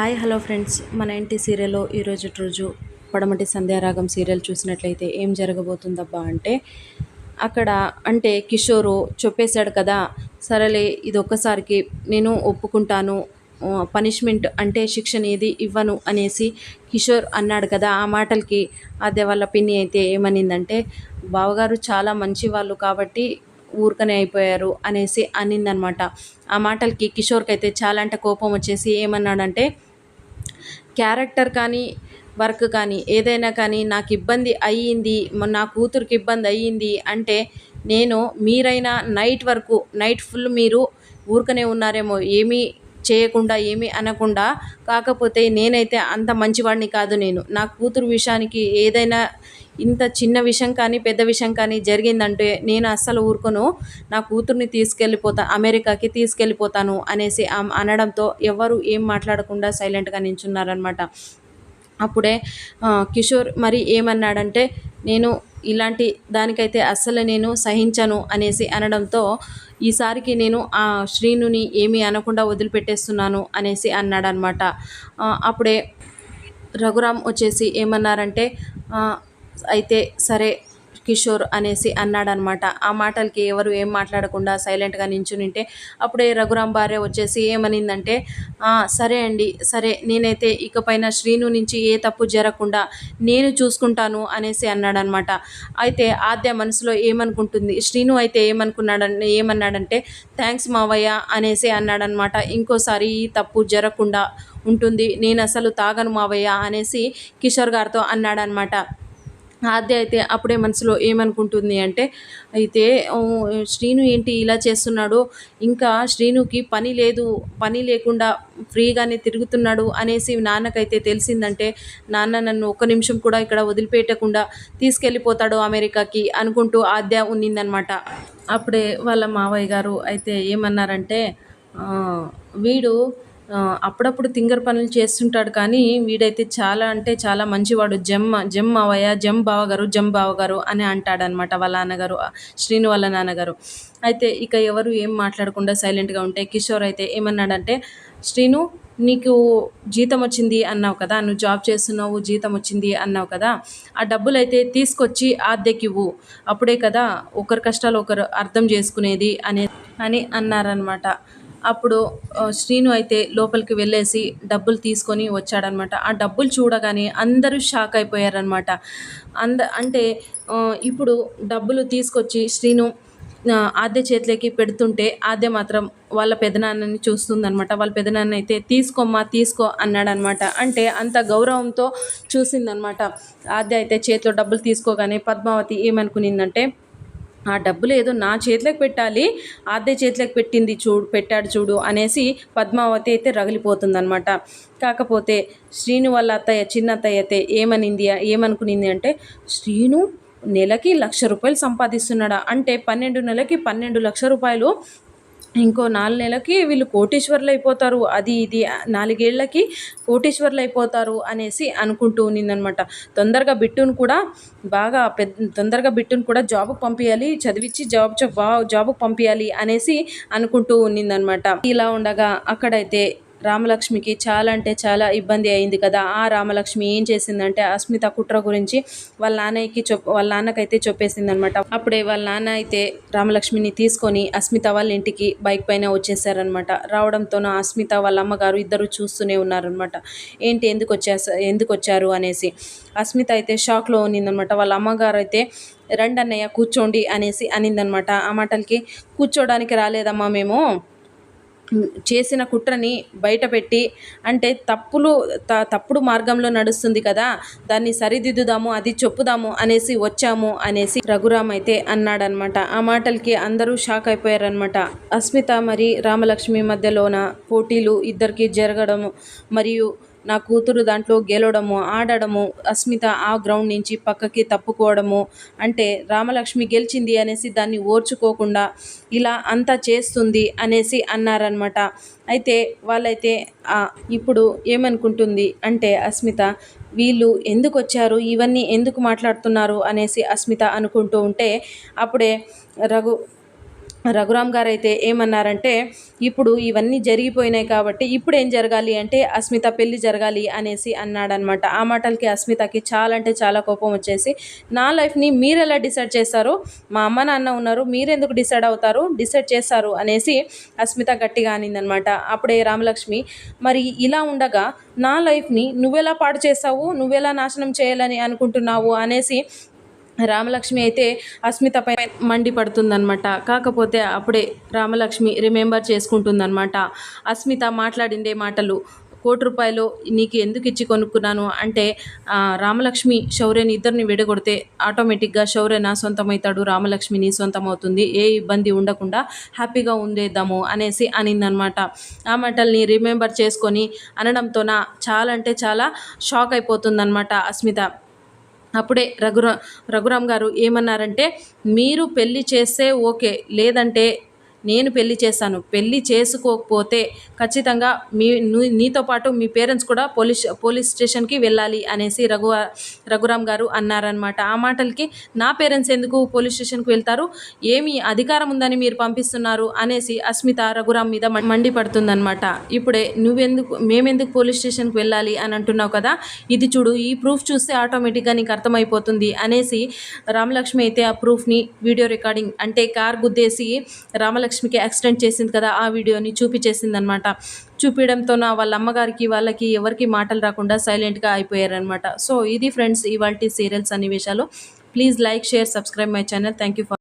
Hi hello friends. మన ఇంటి సీరియల్లో ఈరోజు రోజు పడమటి సంధ్యారాగం సీరియల్ చూసినట్లయితే ఏం జరగబోతుందబ్బా అంటే అక్కడ అంటే కిషోరు చెప్పేశాడు కదా సరేలే ఇది ఒక్కసారికి నేను ఒప్పుకుంటాను పనిష్మెంట్ అంటే శిక్షణ ఏది ఇవ్వను అనేసి కిషోర్ అన్నాడు కదా. ఆ మాటలకి అదే వాళ్ళ పిన్ని అయితే ఏమనిందంటే బావగారు చాలా మంచి వాళ్ళు కాబట్టి ఊరికనే అయిపోయారు అనేసి అనిందనమాట. ఆ మాటలకి కిషోర్కి అయితే చాలా అంటే కోపం వచ్చేసి ఏమన్నాడంటే క్యారెక్టర్ కానీ వర్క్ కానీ ఏదైనా కానీ నాకు ఇబ్బంది అయ్యింది నా కూతురికి ఇబ్బంది అయ్యింది అంటే నేను మీరైనా నైట్ వరకు నైట్ ఫుల్ మీరు ఊరికనే ఉన్నారేమో ఏమీ చేయకుండా ఏమీ అనకుండా కాకపోతే నేనైతే అంత మంచివాడిని కాదు నేను. నా కూతురు విషయానికి ఏదైనా ఇంత చిన్న విషయం కానీ పెద్ద విషయం కానీ జరిగిందంటే నేను అస్సలు ఊరుకోను. నా కూతుర్ని తీసుకెళ్ళిపోతా అమెరికాకి తీసుకెళ్ళిపోతాను అనేసి అనడంతో ఎవరు ఏం మాట్లాడకుండా సైలెంట్గా నించున్నారనమాట అప్పుడే కిషోర్ మరి ఏమన్నాడంటే నేను ఇలాంటి దానికైతే అస్సలు నేను సహించను అనేసి అనడంతో ఈసారికి నేను ఆ శ్రీనుని ఏమీ అనకుండా వదిలిపెట్టేస్తున్నాను అనేసి అన్నాడనమాట అప్పుడే రఘురామ్ వచ్చేసి ఏమన్నారంటే అయితే సరే కిషోర్ అనేసి అన్నాడనమాట. ఆ మాటలకి ఎవరు ఏం మాట్లాడకుండా సైలెంట్గా నించునింటే అప్పుడే రఘురాం భార్య వచ్చేసి ఏమనిందంటే సరే అండి సరే నేనైతే ఇకపైన శ్రీను నుంచి ఏ తప్పు జరగకుండా నేను చూసుకుంటాను అనేసి అన్నాడనమాట. అయితే ఆద్య మనసులో ఏమనుకుంటుంది శ్రీను అయితే ఏమనుకున్నాడని ఏమన్నాడంటే థ్యాంక్స్ మావయ్య అనేసి అన్నాడనమాట. ఇంకోసారి ఈ తప్పు జరగకుండా ఉంటుంది నేను అసలు తాగను మావయ్య అనేసి కిషోర్ గారితో అన్నాడనమాట. ఆద్య అయితే అప్పుడే మనసులో ఏమనుకుంటుంది అంటే అయితే శ్రీను ఏంటి ఇలా చేస్తున్నాడు? ఇంకా శ్రీనుకి పని లేదు పని లేకుండా ఫ్రీగానే తిరుగుతున్నాడు అనేసి నాన్నకైతే తెలిసిందంటే నాన్న నన్ను ఒక్క నిమిషం కూడా ఇక్కడ వదిలిపెట్టకుండా తీసుకెళ్ళిపోతాడు అమెరికాకి అనుకుంటూ ఆద్య ఉన్నిందనమాట. అప్పుడే వాళ్ళ మావయ్య గారు అయితే ఏమన్నారంటే వీడు అప్పుడప్పుడు తింగర్ పనులు చేస్తుంటాడు కానీ వీడైతే చాలా అంటే చాలా మంచివాడు. జమ్మ జమ్ అవయ్య జమ్ బావగారు జమ్ బావగారు అని అంటాడనమాట వాళ్ళ నాన్నగారు శ్రీను వాళ్ళ నాన్నగారు. అయితే ఇక ఎవరు ఏం మాట్లాడకుండా సైలెంట్గా ఉంటే కిషోర్ అయితే ఏమన్నాడంటే శ్రీను నీకు జీతం వచ్చింది అన్నావు కదా నువ్వు జాబ్ చేస్తున్నావు జీతం వచ్చింది అన్నావు కదా ఆ డబ్బులు అయితే తీసుకొచ్చి ఇవ్వు. అప్పుడే కదా ఒకరి కష్టాలు ఒకరు అర్థం చేసుకునేది అనే అని అన్నారనమాట అప్పుడు శ్రీను అయితే లోపలికి వెళ్ళేసి డబ్బులు తీసుకొని వచ్చాడనమాట. ఆ డబ్బులు చూడగానే అందరూ షాక్ అయిపోయారనమాట. అంద అంటే ఇప్పుడు డబ్బులు తీసుకొచ్చి శ్రీను ఆద్య చేతిలోకి పెడుతుంటే ఆద్య మాత్రం వాళ్ళ పెదనాన్నని చూస్తుందనమాట. వాళ్ళ పెదనాన్న అయితే తీసుకోమ్మా తీసుకో అన్నాడనమాట. అంటే అంత గౌరవంతో చూసిందనమాట. ఆద్య అయితే చేతిలో డబ్బులు తీసుకోగానే పద్మావతి ఏమనుకునిందంటే ఆ డబ్బులు ఏదో నా చేతిలోకి పెట్టాలి ఆద్య చేతిలోకి పెట్టింది చూడు పెట్టాడు చూడు అనేసి పద్మావతి అయితే రగిలిపోతుందనమాట కాకపోతే శ్రీను వాళ్ళ అత్తయ్య చిన్న అత్తయ్య అయితే ఏమనింది ఏమనుకునింది అంటే శ్రీను నెలకి లక్ష రూపాయలు సంపాదిస్తున్నాడా? అంటే పన్నెండు నెలకి పన్నెండు లక్ష రూపాయలు ఇంకో నాలుగు నెలలకి వీళ్ళు కోటీశ్వర్లు అయిపోతారు అది ఇది నాలుగేళ్ళకి కోటీశ్వర్లు అయిపోతారు అనేసి అనుకుంటూ ఉన్నిందనమాట తొందరగా బిట్టును కూడా బాగా పెద్ద తొందరగా బిట్టును కూడా జాబ్కి పంపించాలి చదివించి జాబ్ జాబ్కి పంపించాలి అనేసి అనుకుంటూ ఉన్నిందనమాట ఇలా ఉండగా అక్కడైతే రామలక్ష్మికి చాలా అంటే చాలా ఇబ్బంది అయింది కదా. ఆ రామలక్ష్మి ఏం చేసిందంటే అస్మిత కుట్ర గురించి వాళ్ళ నాన్నకి చెప్ వాళ్ళ నాన్నకైతే చెప్పేసింది అనమాట అప్పుడే వాళ్ళ నాన్న అయితే రామలక్ష్మిని తీసుకొని అస్మిత వాళ్ళ ఇంటికి బైక్ పైన వచ్చేసారనమాట. రావడంతో అస్మిత వాళ్ళ అమ్మగారు ఇద్దరు చూస్తూనే ఉన్నారనమాట. ఏంటి ఎందుకు వచ్చేసా ఎందుకు వచ్చారు అనేసి. అస్మిత అయితే షాక్లో ఉన్నిందనమాట. వాళ్ళ అమ్మగారు అయితే రండి అన్నయ్య కూర్చోండి అనేసి అనిందనమాట. ఆ మాటలకి కూర్చోడానికి రాలేదమ్మా మేము. చేసిన కుట్రని బయటపెట్టి అంటే తప్పులు త తప్పుడు మార్గంలో నడుస్తుంది కదా దాన్ని సరిదిద్దుదాము అది చెప్పుదాము అనేసి వచ్చాము అనేసి రఘురామ్ అయితే అన్నాడనమాట ఆ మాటలకి అందరూ షాక్ అయిపోయారనమాట అస్మిత మరి రామలక్ష్మి మధ్యలోన పోటీలు ఇద్దరికి జరగడము మరియు నా కూతురు దాంట్లో గెలవడము ఆడడము అస్మిత ఆ గ్రౌండ్ నుంచి పక్కకి తప్పుకోవడము అంటే రామలక్ష్మి గెలిచింది అనేసి దాన్ని ఓర్చుకోకుండా ఇలా అంతా చేస్తుంది అనేసి అన్నారనమాట అయితే వాళ్ళైతే ఇప్పుడు ఏమనుకుంటుంది? అంటే అస్మిత వీళ్ళు ఎందుకు వచ్చారు? ఇవన్నీ ఎందుకు మాట్లాడుతున్నారు? అనేసి అస్మిత అనుకుంటూ ఉంటే అప్పుడే రఘు రఘురామ్ గారు అయితే ఏమన్నారంటే ఇప్పుడు ఇవన్నీ జరిగిపోయినాయి కాబట్టి ఇప్పుడు ఏం జరగాలి అంటే అస్మిత పెళ్ళి జరగాలి అనేసి అన్నాడనమాట ఆ మాటలకి అస్మితకి చాలా అంటే చాలా కోపం వచ్చేసి నా లైఫ్ని మీరు ఎలా డిసైడ్ చేస్తారు? మా అమ్మ నాన్న ఉన్నారు మీరెందుకు డిసైడ్ అవుతారు? డిసైడ్ చేస్తారు అనేసి అస్మిత గట్టిగా అనిందనమాట అప్పుడే రామలక్ష్మి మరి ఇలా ఉండగా నా లైఫ్ని నువ్వెలా పాడు చేస్తావు? నువ్వెలా నాశనం చేయాలని అనుకుంటున్నావు? అనేసి రామలక్ష్మి అయితే అస్మితపై మండిపడుతుందనమాట కాకపోతే అప్పుడే రామలక్ష్మి రిమెంబర్ చేసుకుంటుందన్నమాట. అస్మిత మాట్లాడిండే మాటలు. కోటి రూపాయలు నీకు ఎందుకు ఇచ్చి కొనుక్కున్నాను? అంటే రామలక్ష్మి శౌర్యని ఇద్దరిని విడగొడితే ఆటోమేటిక్గా శౌర్య నా సొంతమవుతాడు రామలక్ష్మి నీ సొంతం అవుతుంది ఏ ఇబ్బంది ఉండకుండా హ్యాపీగా ఉండేద్దాము అనేసి అనిందనమాట ఆ మాటల్ని రిమెంబర్ చేసుకొని అనడంతో నా చాలా అంటే చాలా షాక్ అయిపోతుందన్నమాట అస్మిత. అప్పుడే రఘురా రఘురామ్ గారు ఏమన్నారంటే మీరు పెళ్ళి చేస్తే ఓకే లేదంటే నేను పెళ్ళి చేశాను. పెళ్ళి చేసుకోకపోతే ఖచ్చితంగా మీ నీతో పాటు మీ పేరెంట్స్ కూడా పోలీస్ పోలీస్ స్టేషన్కి వెళ్ళాలి అనేసి రఘు రఘురామ్ గారు అన్నారనమాట ఆ మాటలకి నా పేరెంట్స్ ఎందుకు పోలీస్ స్టేషన్కి వెళ్తారు? ఏమి అధికారం ఉందని మీరు పంపిస్తున్నారు? అనేసి అస్మిత రఘురామ్ మీద మండిపడుతుందనమాట ఇప్పుడే నువ్వెందుకు మేమెందుకు పోలీస్ స్టేషన్కి వెళ్ళాలి అని అంటున్నావు కదా? ఇది చూడు ఈ ప్రూఫ్ చూస్తే ఆటోమేటిక్గా నీకు అర్థమైపోతుంది అనేసి రామలక్ష్మి అయితే ఆ ప్రూఫ్ని వీడియో రికార్డింగ్ అంటే కార్ గుద్దేసి లక్ష్మికి యాక్సిడెంట్ చేసింది కదా ఆ వీడియోని చూపించేసింది అనమాట చూపించడంతో నా వాళ్ళ అమ్మగారికి వాళ్ళకి ఎవరికి మాటలు రాకుండా సైలెంట్గా అయిపోయారనమాట. సో ఇది ఫ్రెండ్స్ ఇవాళ సీరియల్స్ సన్నివేశాలు. Please like share subscribe my channel. Thank you